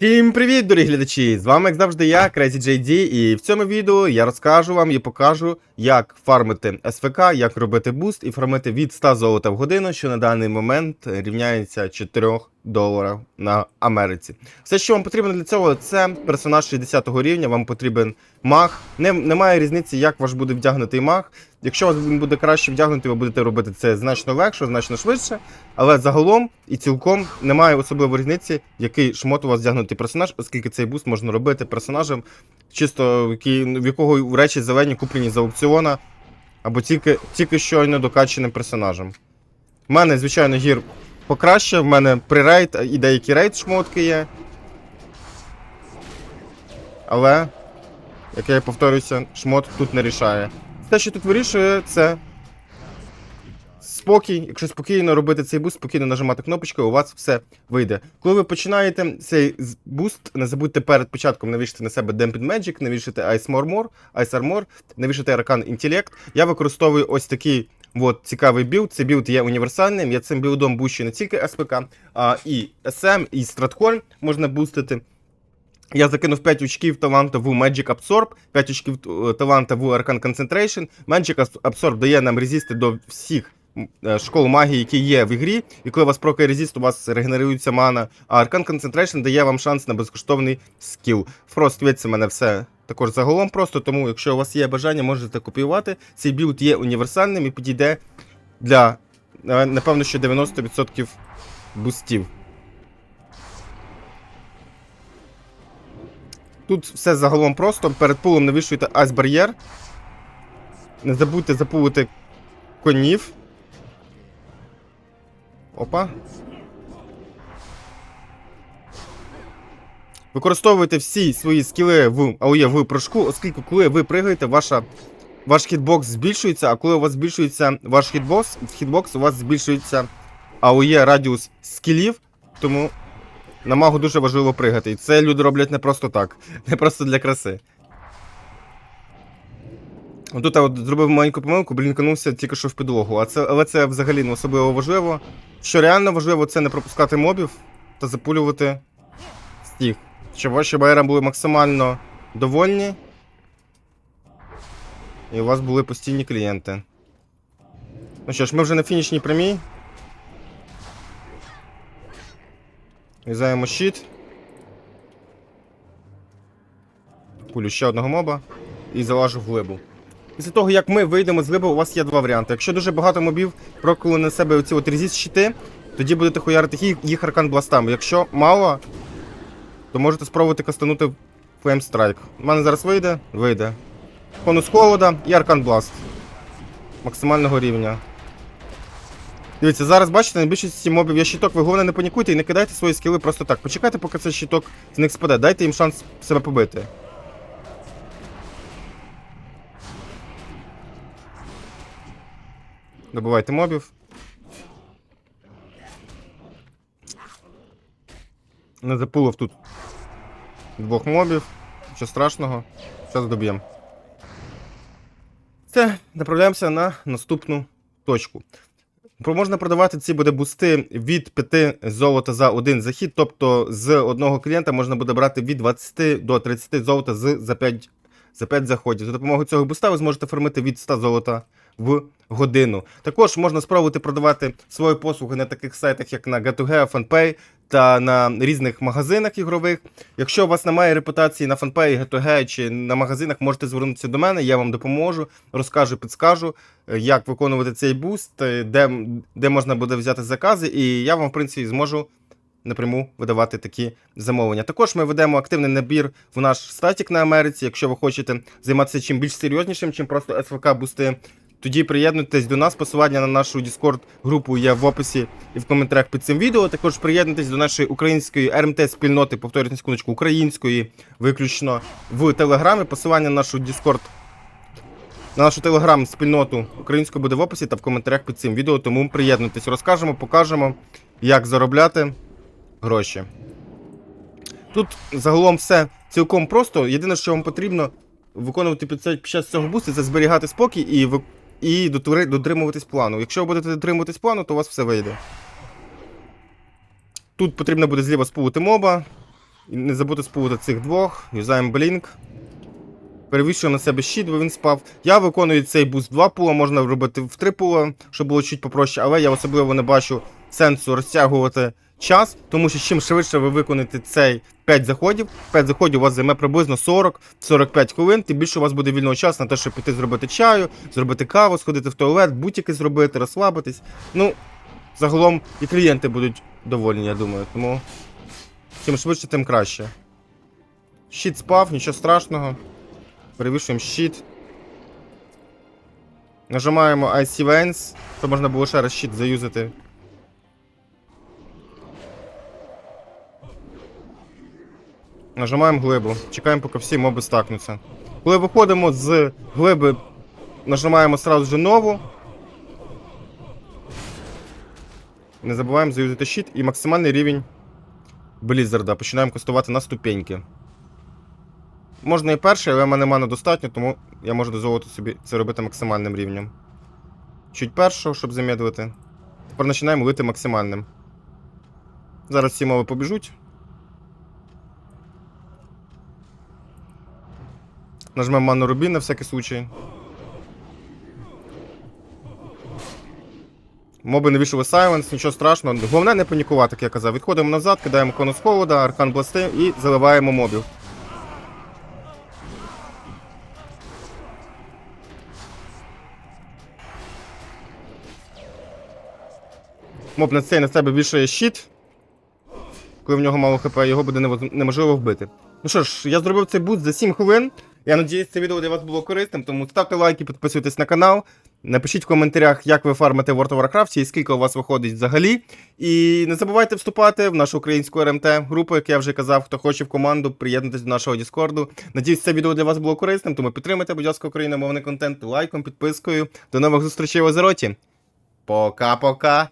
Всім привіт, дорогі глядачі! З вами, як завжди, я, CrazyJD, і в цьому відео я розкажу вам і покажу, як фармити СВК, як робити буст і фармити від 100 золота в годину, що на даний момент рівняється 4 доларів на Америці. Все, що вам потрібно для цього, це персонаж 60 рівня, вам потрібен маг. Не, немає різниці, як ваш буде вдягнутий маг. Якщо вас він буде краще вдягнутий, ви будете робити це значно легше, значно швидше. Але загалом і цілком немає особливої різниці, який шмот у вас вдягнутий персонаж, оскільки цей буст можна робити персонажем, чисто в якого речі зелені куплені з аукціона, або тільки, тільки щойно докаченим персонажем. У мене, звичайно, гір покраще, в мене прирейд і деякі рейд шмотки є. Але, як я повторюся, шмот тут не рішає. Те, що тут вирішує, це спокій. Якщо спокійно робити цей буст, спокійно нажимати кнопочку, у вас все вийде. Коли ви починаєте цей буст, не забудьте перед початком навішати на себе Damped Magic, навішати Ice Armor, Ice Armor, навішати Arcan Intellect. Я використовую ось такий от, цікавий білд. Цей білд є універсальним. Я цим білдом бущу не тільки СПК, а і SM, і Stratholm можна бустити. Я закинув 5 очків таланту в Magic Absorb, 5 очків е, таланта в Arcane Concentration. Magic Absorb дає нам резисти до всіх школ магії, які є в ігрі. І коли у вас прокає резист, у вас регенерується мана. А Arcane Concentration дає вам шанс на безкоштовний скіл. Frost Wit це в мене все також загалом просто, тому якщо у вас є бажання, можете копіювати. Цей білд є універсальним і підійде для, е, напевно, що 90% бустів. Тут все загалом просто. Перед пулом навішуєте айс-бар'єр. Не забудьте запулити конів. Опа. Використовуйте всі свої скіли в АОЄ в прыжку, оскільки коли ви пригаєте, ваша, ваш хітбокс збільшується, а коли у вас збільшується ваш хітбокс, хітбокс у вас збільшується АОЄ радіус скілів, тому на магу дуже важливо пригати. І це люди роблять не просто так, не просто для краси. Отут я от зробив маленьку помилку, блінканувся тільки що в підлогу. А це, але це взагалі не особливо важливо. Що реально важливо, це не пропускати мобів та запулювати стіг. Щоб ваші байера були максимально довольні. І у вас були постійні клієнти. Ну що ж, ми вже на фінішній прямій. Візаємо щит. Пулю ще одного моба і залажу в глибу. Після того, як ми вийдемо з глиби, у вас є два варіанти. Якщо дуже багато мобів проколи на себе оці от резіст щити, тоді будете хуярити їх, аркан бластами. Якщо мало, то можете спробувати кастанути Strike. У мене зараз вийде? Вийде. Конус холода і аркан бласт. Максимального рівня. Дивіться, зараз бачите, на мобів є щиток, ви головне не панікуйте і не кидайте свої скіли просто так. Почекайте, поки цей щиток з них спаде. Дайте їм шанс себе побити. Добивайте мобів. Не запулив тут двох мобів. Нічого страшного. Зараз доб'ємо. Все, направляємося на наступну точку. Можна продавати ці буде бусти від 5 золота за один захід, тобто з одного клієнта можна буде брати від 20 до 30 золота за 5, за 5 заходів. За допомогою цього буста ви зможете формити від 100 золота в годину. Також можна спробувати продавати свої послуги на таких сайтах, як на Get2G, FunPay та на різних магазинах ігрових. Якщо у вас немає репутації на FunPay, Get2G чи на магазинах, можете звернутися до мене, я вам допоможу, розкажу, підскажу, е, як виконувати цей буст, е, де, де можна буде взяти закази, і я вам, в принципі, зможу напряму видавати такі замовлення. Також ми ведемо активний набір в наш статік на Америці. Якщо ви хочете займатися чим більш серйознішим, чим просто СВК бусти. Тоді приєднуйтесь до нас. Посилання на нашу Discord групу є в описі і в коментарях під цим відео. Також приєднуйтесь до нашої української РМТ спільноти, повторюйте секундочку, української, виключно в Телеграмі. Посилання на нашу Discord, на нашу телеграм-спільноту українською буде в описі та в коментарях під цим відео. Тому приєднуйтесь, розкажемо, покажемо, як заробляти гроші. Тут загалом все цілком просто. Єдине, що вам потрібно виконувати під, час цього бусту, це зберігати спокій і, і дотримуватись плану. Якщо ви будете дотримуватись плану, то у вас все вийде. Тут потрібно буде зліва спулити моба. Не забути спувати цих двох. Юзаємо блінк. Перевішуємо на себе щит, бо він спав. Я виконую цей буст в два пула, можна робити в три пула, щоб було чуть попроще, але я особливо не бачу сенсу розтягувати час, тому що чим швидше ви виконаєте цей 5 заходів, 5 заходів у вас займе приблизно 40-45 хвилин, тим більше у вас буде вільного часу на те, щоб піти зробити чаю, зробити каву, сходити в туалет, будь-яке зробити, розслабитись. Ну, загалом і клієнти будуть довольні, я думаю. Тому чим швидше, тим краще. Щит спав, нічого страшного. Перевішуємо щит. Нажимаємо IC Vents, щоб можна було ще раз щит заюзати. Нажимаємо глибу. Чекаємо, поки всі моби стакнуться. Коли виходимо з глиби, нажимаємо сразу же нову. Не забуваємо заюзати щит і максимальний рівень Бліззарда. Починаємо кастувати на ступеньки. Можна і перший, але в мене мана достатньо, тому я можу дозволити собі це робити максимальним рівнем. Чуть першого, щоб замедлити. Тепер починаємо лити максимальним. Зараз ці мови побіжуть. Нажмемо ману Рубін на всякий случай. Моби не вийшли сайленс, нічого страшного. Головне не панікувати, як я казав. Відходимо назад, кидаємо конус холода, аркан бласти і заливаємо мобів. Моб на цей на себе вішає щит. Коли в нього мало хп, його буде неможливо вбити. Ну що ж, я зробив цей буст за 7 хвилин. Я надіюсь, це відео для вас було корисним, тому ставте лайки, підписуйтесь на канал. Напишіть в коментарях, як ви фармите в World of Warcraft і скільки у вас виходить взагалі. І не забувайте вступати в нашу українську РМТ групу, як я вже казав, хто хоче в команду, приєднуйтесь до нашого Діскорду. Надіюсь, це відео для вас було корисним, тому підтримайте, будь ласка, україномовний контент лайком, підпискою. До нових зустрічей в Озероті. Пока-пока.